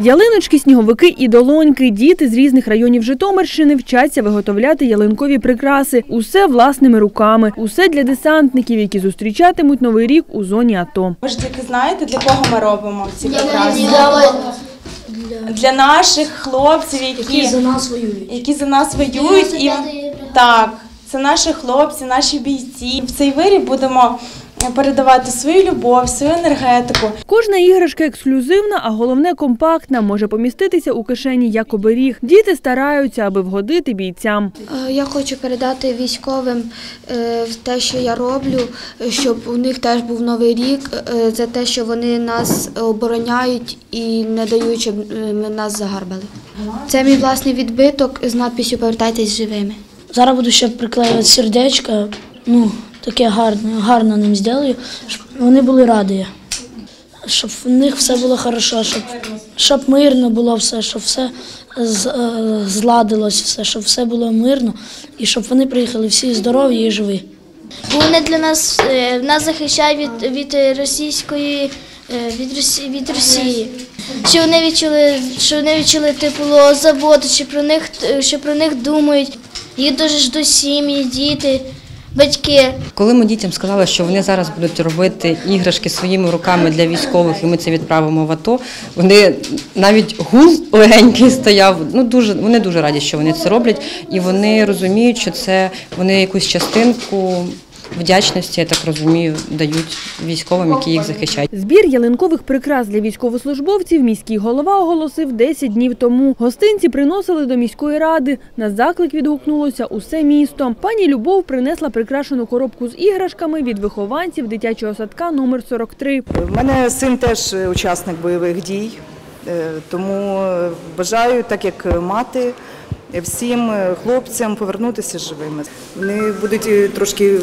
Ялиночки, сніговики і долоньки. Діти з різних районів Житомирщини вчаться виготовляти ялинкові прикраси. Усе власними руками. Усе для десантників, які зустрічатимуть новий рік у зоні АТО. Ви ж діти знаєте, для кого ми робимо ці прикраси? Для наших хлопців, які, за нас воюють. які за нас воюють. І так, це наші хлопці, наші бійці. В цей виріб будемо передавати свою любов, свою енергетику. Кожна іграшка ексклюзивна, а головне компактна, може поміститися у кишені як оберіг. Діти стараються, аби вгодити бійцям. Е, Я хочу передати військовим е, те, що я роблю, щоб у них теж був новий рік, е, за те, що вони нас обороняють і не дають, щоб е, ми нас загарбали. Це мій власний відбиток з надписю Повертайтесь живими. Зараз буду ще приклеювати сердечко, ну, таке гарне, гарно ним зроблю, щоб вони були раді. Щоб в них все було хорошо, щоб, щоб мирно було все, щоб все з- е, зладилось, все, щоб все було мирно і щоб вони приїхали всі здорові і живі. Вони для нас е, нас захищають від, від російської е, від Росії, від Росії. Що вони відчули, що вони відчули тепло, заботу, що про них що про них думають. Їх дуже ждуть сім'ї, діти, батьки. Коли ми дітям сказали, що вони зараз будуть робити іграшки своїми руками для військових, і ми це відправимо в АТО, вони навіть гул легенький стояв. Ну дуже вони дуже раді, що вони це роблять, і вони розуміють, що це вони якусь частинку вдячності, я так розумію, дають військовим, які їх захищають. Збір ялинкових прикрас для військовослужбовців міський голова оголосив 10 днів тому. Гостинці приносили до міської ради. На заклик відгукнулося усе місто. Пані Любов принесла прикрашену коробку з іграшками від вихованців дитячого садка номер 43. У мене син теж учасник бойових дій, е, тому е, бажаю, так як мати, всім е, хлопцям повернутися живими. Вони будуть трошки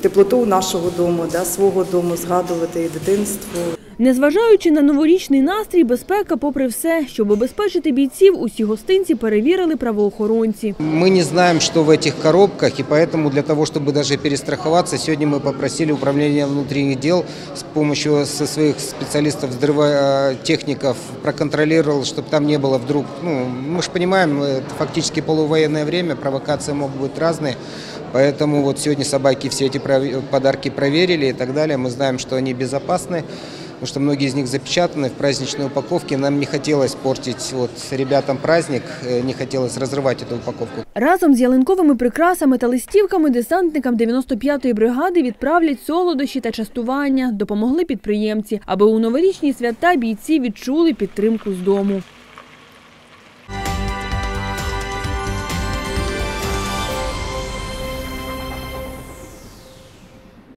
теплоту нашого дому, да, свого дому згадувати і дитинство. Незважаючи на новорічний настрій, безпека, попри все, щоб обезпечити бійців, усі гостинці перевірили правоохоронці. Мы не знаем, что в этих коробках, и поэтому для того, чтобы даже перестраховаться, сегодня мы попросили Управление внутренних дел с помощью со своих специалистов, взрывотехников проконтролировал, чтобы там не было вдруг, ну, мы же понимаем, это фактически полувоенное время, провокации могут быть разные, поэтому вот сегодня собаки все эти пров- подарки проверили и так далее, мы знаем, что они безопасны, потому что многие из них запечатаны в праздничной упаковке. Нам не хотелось портить вот ребятам праздник, э, не хотелось разрывать эту упаковку. Разом з ялинковими прикрасами та листівками десантникам 95-ї бригади відправлять солодощі та частування. Допомогли підприємці, аби у новорічні свята бійці відчули підтримку з дому.